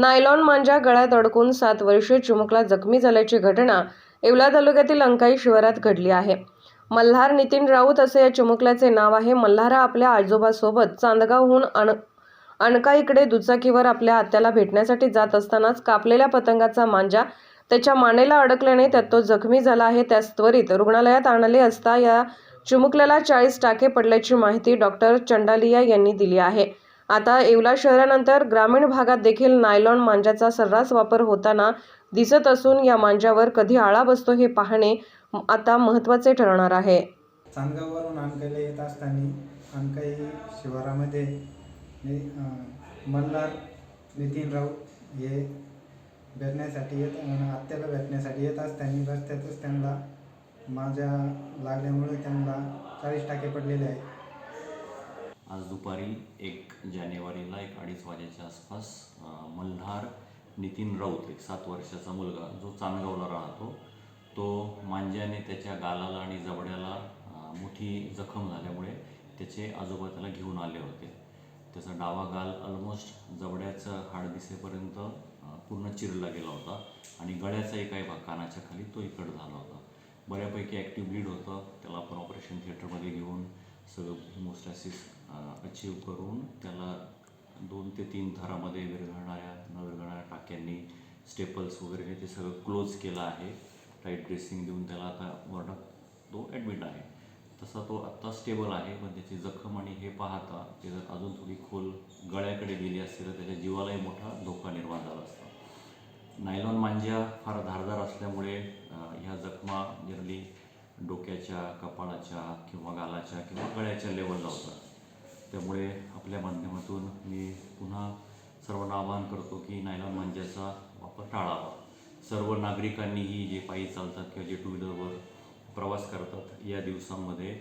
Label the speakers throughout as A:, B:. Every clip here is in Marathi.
A: नायलॉन मांजा गळ्यात अडकून सात वर्षीय चिमुकला जखमी झाल्याची घटना येवला तालुक्यातील अंकाई शिवारात घडली आहे. मल्हार नितीन राऊत असे या चिमुकल्याचे नाव आहे. मल्हारा आपल्या आजोबासोबत चांदगावहून अण अणका इकडे दुचाकीवर आपल्या आत्याला भेटण्यासाठी जात असतानाच कापलेल्या पतंगाचा मांजा त्याच्या मानेला अडकल्याने त्यात तो जखमी झाला आहे. त्यास त्वरित रुग्णालयात आणले असता या चिमुकल्याला चाळीस टाके पडल्याची माहिती डॉक्टर चंडालिया यांनी दिली आहे. आता येवला शहरानंतर ग्रामीण भागात देखील नायलॉन मांजाचा सर्रास वापर होताना दिसत असून या मांजावर कधी आळा बसतो हे पाहणे आता महत्त्वाचे ठरणार आहे.
B: चांदगाववरून अनकाईला येत असताना अनकाई शिवारामध्ये मल्हार नितीन राऊत हे भेटण्यासाठी येत आत्याला भेटण्यासाठी येत असताना रस्त्यातच त्यांना माझ्या लागल्यामुळे त्यांना चाळीस टाके पडलेले आहे.
C: आज दुपारी एक जानेवारीला एक अडीच वाजेच्या आसपास मल्हार नितीन राऊत एक सात वर्षाचा मुलगा जो चांदगावला राहतो तो मांज्याने त्याच्या गालाला आणि जबड्याला मोठी जखम झाल्यामुळे त्याचे आजोबा त्याला घेऊन आले होते. त्याचा डावा गाल ऑलमोस्ट जबड्याचं हाड दिसेपर्यंत पूर्ण चिरला गेला होता आणि गळ्याचा एकाही भाग कानाच्या खाली तो इकड झाला होता. बऱ्यापैकी ॲक्टिव्ह ब्लीड होतं. त्याला आपण ऑपरेशन थिएटरमध्ये घेऊन सगळं हिमोस्टॅसिस अचीव करून त्याला दोन ते तीन थरामध्ये विरघळणाऱ्या न विरघळणाऱ्या टाक्यांनी स्टेपल्स वगैरे ते सगळं क्लोज केलं आहे. टाईट ड्रेसिंग देऊन त्याला आता वॉर्डात तो ॲडमिट आहे. तसा तो आत्ता स्टेबल आहे पण त्याची जखम आणि हे पाहता ते जर अजून थोडी खोल गळ्याकडे गेली असते तर त्याच्या जीवालाही मोठा धोका निर्माण झाला असता. नायलॉन मांज्या फार धारदार असल्यामुळे ह्या जखमा जनरली डोक्याच्या कपाळाच्या किंवा गालाच्या किंवा गळ्याच्या लेवलला होतात. त्यामुळे आपल्या माध्यमातून मी पुन्हा सर्वांना आवाहन करतो की नायलॉन मांज्याचा वापर टाळावा. सर्व नागरिकांनीही जे पायी चालतात किंवा जे टू व्हीलरवर प्रवास करतात या दिवसांमध्ये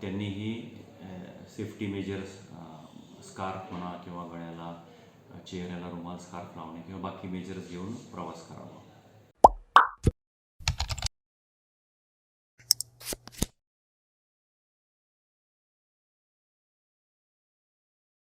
C: त्यांनीही सेफ्टी मेजर्स स्कार्फ म्हणा किंवा गळ्याला चेहऱ्याला रुमाल स्कार्फ लावणे किंवा बाकी मेजर्स घेऊन प्रवास करावा.